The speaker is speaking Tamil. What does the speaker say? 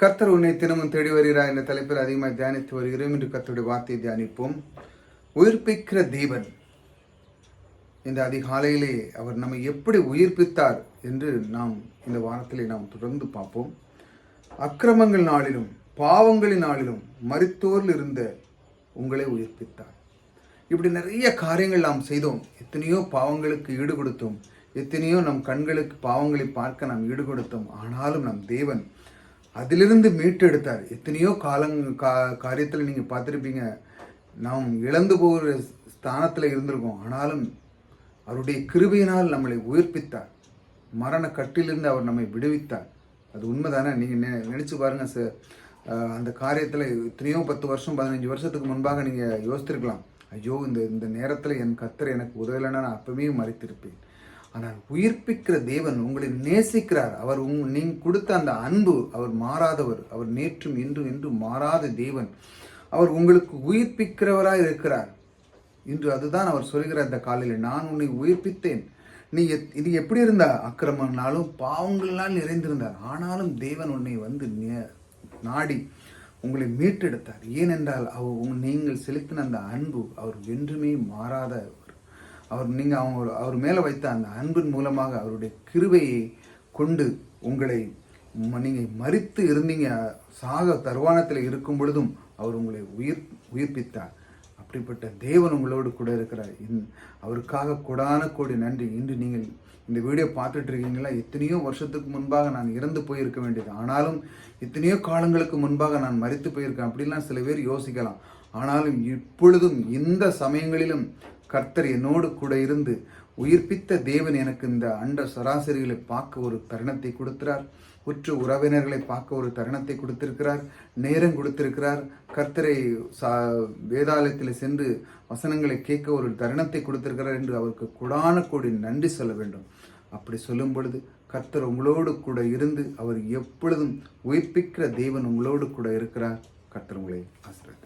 கர்த்தர் உன்னை தினமும் தேடி வருகிறார் என்ற தலைப்பில் அதிகமாக தியானித்து வருகிறோம். என்று கர்த்தருடைய வார்த்தையை தியானிப்போம். உயிர்ப்பிக்கிற தேவன். இந்த அதிகாலையிலே அவர் நம்மை எப்படி உயிர்ப்பித்தார் என்று நாம் இந்த வாரத்திலே நாம் தொடர்ந்து பார்ப்போம். அக்கிரமங்கள் நாளிலும் பாவங்களின் நாளிலும் மருத்துவரில் இருந்த உங்களை உயிர்ப்பித்தார். இப்படி நிறைய காரியங்கள் நாம் செய்தோம். எத்தனையோ பாவங்களுக்கு ஈடு கொடுத்தோம் எத்தனையோ நம் கண்களுக்கு பாவங்களை பார்க்க நாம் ஈடு கொடுத்தோம் ஆனாலும் நம் தேவன் அதிலிருந்து மீட்டெடுத்தார். எத்தனையோ காலங் கா காரியத்தில் நீங்கள் பார்த்துருப்பீங்க. நாம் இழந்து போகிற ஸ்தானத்தில் இருந்திருக்கோம். ஆனாலும் அவருடைய கிருபையினால் நம்மளை உயிர்ப்பித்தார். மரண கட்டிலிருந்து அவர் நம்மை விடுவித்தார். அது உண்மைதானே? நீங்கள் நெ நினச்சி பாருங்கள் சார் அந்த காரியத்தில் எத்தனையோ பத்து வருஷம் பதினஞ்சு வருஷத்துக்கு முன்பாக நீங்கள் யோசித்திருக்கலாம். ஐயோ இந்த இந்த நேரத்தில் என் கத்தர் எனக்கு உதவலைன்னா நான் அப்பவே மறைத்திருப்பேன். ஆனால் உயிர்ப்பிக்கிற தேவன் உங்களை நேசிக்கிறார். அவர் உங் நீங்கள் கொடுத்த அந்த அன்பு அவர் மாறாதவர் அவர் நேற்றும் இன்றும் என்றும் மாறாத தேவன். அவர் உங்களுக்கு உயிர்ப்பிக்கிறவராக இருக்கிறார். இன்று அதுதான் அவர் சொல்கிறார் அந்த காலையில் நான் உன்னை உயிர்ப்பித்தேன். நீ எத் இது எப்படி இருந்தா? அக்கிரமனாலும் பாவங்களால் நிறைந்திருந்தார். ஆனாலும் தேவன் உன்னை வந்து நாடி உங்களை மீட்டெடுத்தார். ஏனென்றால் அவர் நீங்கள் செலுத்தின அந்த அன்பு அவர் என்றுமே மாறாதவர் அவர் நீங்கள் அவங்க அவர் மேலே வைத்த அந்த அன்பின் மூலமாக அவருடைய கிருவையை கொண்டு உங்களை ம- நீங்கள் மறித்து இருந்தீங்க. சாக தருவானத்தில் இருக்கும் பொழுதும் அவர் உங்களை உயிர் உயிர்ப்பித்தார். அப்படிப்பட்ட தேவன் உங்களோடு கூட இருக்கிறார். இன் அவருக்காக கொடான கோடி நன்றி. இன்று நீங்கள் இந்த வீடியோ பார்த்துட்டு இருக்கீங்களா? எத்தனையோ வருஷத்துக்கு முன்பாக நான் இறந்து போயிருக்க வேண்டியது. ஆனாலும் எத்தனையோ காலங்களுக்கு முன்பாக நான் மறித்து போயிருக்கேன். அப்படிலாம் சில பேர் யோசிக்கலாம். ஆனாலும் இப்பொழுதும் இந்த சமயங்களிலும் கர்த்தர் என்னோடு கூட இருந்து உயிர்ப்பித்த தேவன் எனக்கு இந்த அண்ட சராசரிகளை பார்க்க ஒரு தருணத்தை கொடுக்கிறார். உற்று உறவினர்களை பார்க்க ஒரு தருணத்தை கொடுத்திருக்கிறார். நேரம் கொடுத்திருக்கிறார். கர்த்தரை சா வேதாலயத்தில் சென்று வசனங்களை கேட்க ஒரு தருணத்தை கொடுத்திருக்கிறார் என்று அவருக்கு கொடான கோடி நன்றி சொல்ல வேண்டும். அப்படி சொல்லும் பொழுது கர்த்தர் உங்களோடு கூட இருந்து அவர் எப்பொழுதும் உயிர்ப்பிக்கிற தேவன் உங்களோடு கூட இருக்கிறார். கர்த்தர் உங்களை ஆசிரியர்